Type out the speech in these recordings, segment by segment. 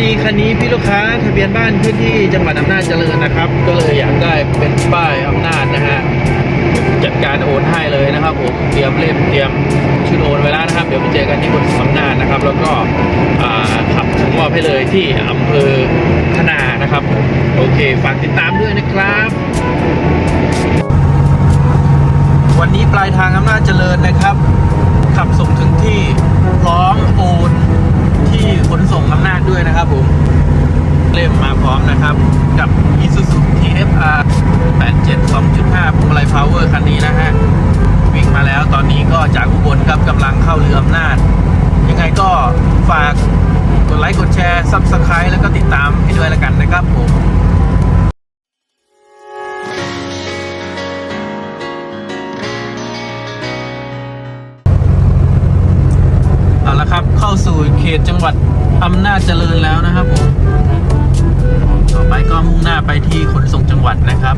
ดีคันนี้พี่ลูกค้าทะเบียนบ้านพื้นที่จังหวัดอำนาจเจริญนะครับ ก็เลยอยากได้เป็นป้ายอำนาจนะฮะจัดการโอนให้เลยนะครับผมเตรียมเล่มเตรียมชื่อโอนไว้แล้วนะครับ เดี๋ยวไปเจอกันที่บนอำนาจนะครับ แล้วก็ขับส่งมอบให้เลยที่อำเภอพนานะครับ โอเคฝากติดตามด้วยนะครับ วันนี้ปลายทางอำนาจเจริญนะครับ ขับส่งถึงที่พร้อมโอน ที่ขนส่งอำนาจด้วยนะครับผมเล่มมาพร้อมนะครับ กับ Isuzu TFR 87 2.5พวงมาลัย Power คันนี้นะฮะ วิ่งมาแล้วตอนนี้ก็จากอุบลครับกำลังเข้าเรืออำนาจ ยังไงก็ฝากกดไลค์ กดแชร์ Subscribe แล้วก็ติดตามให้ด้วยละกันนะครับผมาสู่เขตจังหวัดอำนาจเจริญแล้วนะครับผม ต่อไปก็มุ่งหน้าไปที่ขนส่งจังหวัดนะครับ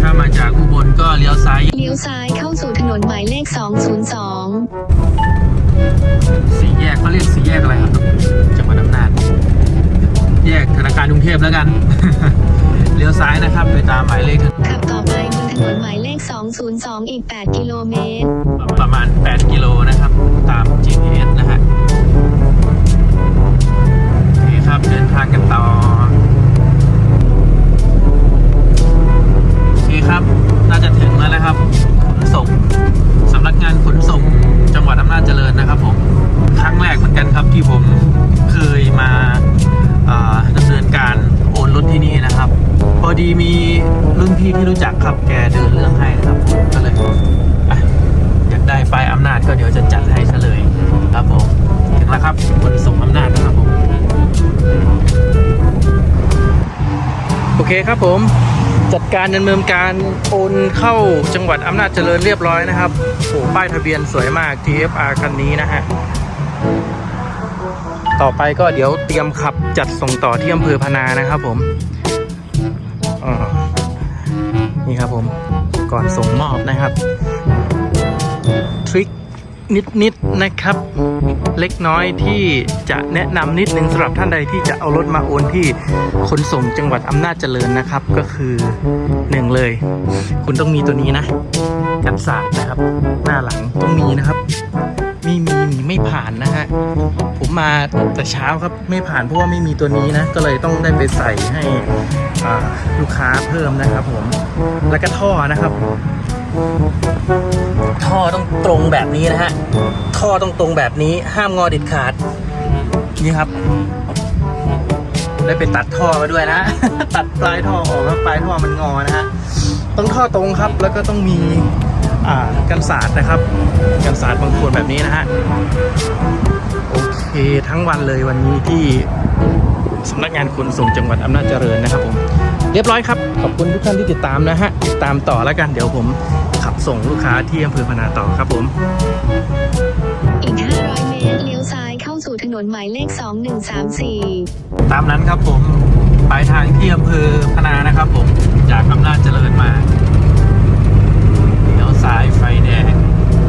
ถ้ามาจากอุบลก็เลี้ยวซ้ายเลี้ยวซ้ายเข้าสู่ถนนหมายเลข 202 สี่แยกเขาเรียกสี่แยกอะไรครับ จังหวัดอำนาจ แยกธนาคารกรุงเทพแล้วกัน เลี้ยวซ้ายนะครับ ไปตามหมายเลขขับต่อไป 202 อีก 8 กิโลเมตร ประมาณ 8 กิโลนะครับ ตาม GPS นะฮะโอเคครับเดินทางกันต่อโอเคครับ น่าจะถึงแล้วนะครับ ขนส่งสำนักงานขนส่งจังหวัดอำนาจเจริญนะครับผม ครั้งแรกเหมือนกันครับที่ผมเคยมาดำเนินการโอนรถที่นี่นะครับ พอดีมีรุ่นพี่ที่รู้จักครับแกเดิน ครับผมจัดการดำเนินการโอนเข้าจังหวัดอำนาจเจริญเรียบร้อยนะครับโอ้ป้ายทะเบียนสวยมาก TFR คันนี้นะฮะต่อไปก็เดี๋ยวเตรียมขับจัดส่งต่อที่อำเภอพนานะครับผมนี่ครับผมก่อนส่งมอบนะครับทริค นิดๆนะครับ เล็กน้อยที่จะแนะนำนิดนึงสำหรับท่านใดที่จะเอารถมาโอนที่ขนส่งจังหวัดอำนาจเจริญนะครับ ก็คือหนึ่งเลย คุณต้องมีตัวนี้นะกันศาสตร์นะครับ หน้าหลังต้องมีนะครับไม่มีหนีไม่ผ่านนะฮะผมมาแต่เช้าครับไม่ผ่านเพราะว่าไม่มีตัวนี้นะ ก็เลยต้องได้ไปใส่ให้ลูกค้าเพิ่มนะครับผมแล้วก็ท่อนะครับ ท่อต้องตรงแบบนี้นะฮะ ท่อต้องตรงแบบนี้ห้ามงอเด็ดขาด นี่ครับ ได้ไปตัดท่อมาด้วยนะ ตัดปลายท่อออกแล้วปลายท่อมันงอนะฮะ ต้องท่อตรงครับ แล้วก็ต้องมีอ่ากันสาดนะครับ กันสาดบางคนแบบนี้นะฮะ โอเคทั้งวันเลยวันนี้ที่สำนักงานขนส่งจังหวัดอำนาจเจริญนะครับผม เรียบร้อยครับ ขอบคุณทุกท่านที่ติดตามนะฮะ ติดตามต่อแล้วกันเดี๋ยวผม ขับส่งลูกค้าที่อำเภอพนาต่อครับผม อีก 500 เมตร เลี้ยวซ้ายเข้าสู่ถนนหมายเลข 2134 ตามนั้นครับผมปลายทางที่อำเภอพนานะครับผม จากอำนาจเจริญมาเลี้ยวซ้ายไฟแดง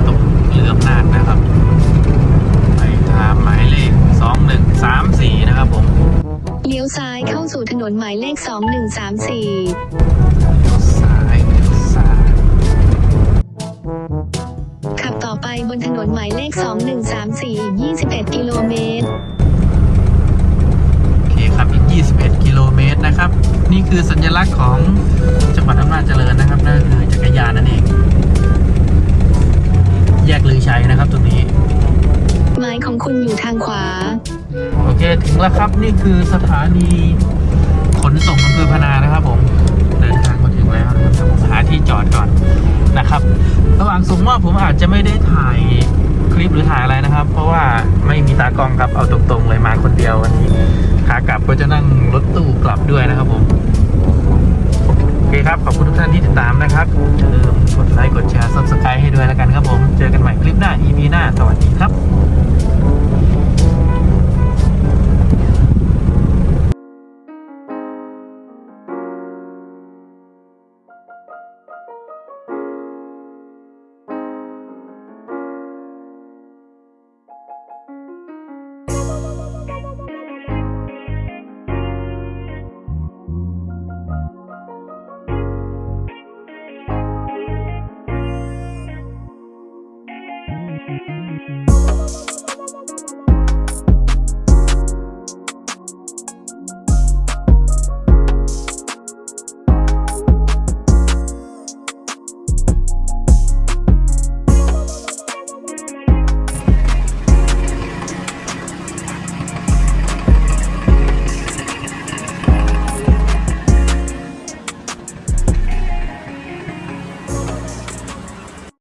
ตรงเรืออำนาจนะครับ ไปตามหมายเลข 2134 นะครับผม เลี้ยวซ้ายเข้าสู่ถนนหมายเลข 2134 นถนนหมายเลข 2134อีก21 กิโลเมตร โอเคครับอีก 21 กิโลเมตรนะครับ นี่คือสัญลักษณ์ของจังหวัดอำนาจเจริญนะครับ นั่นก็คือจักรยานนั่นเอง แยกลือชัยนะครับตรงนี้ หมายของคุณอยู่ทางขวา โอเค ถึงแล้วครับ นี่คือสถานีขนส่งอำเภอพนานะครับผมเดินทางมาถึงแล้วนะครับผมหาที่จอดก่อนนะครับ ระหว่างส่งมอบผมอาจจะไม่ได้ถ่าย คลิปหรือถ่ายอะไรนะครับ เพราะว่าไม่มีตากล้องครับเอาตรงๆเลยมาคนเดียววันนี้ขากลับก็จะนั่งรถตู้กลับด้วยนะครับผมโอเคครับขอบคุณทุกท่านที่ติดตามนะครับอย่าลืมกดไลค์กดแชร์ซับสไครต์ให้ด้วยแล้วกันครับผม เจอกันใหม่คลิปหน้า EP หน้า สวัสดีครับ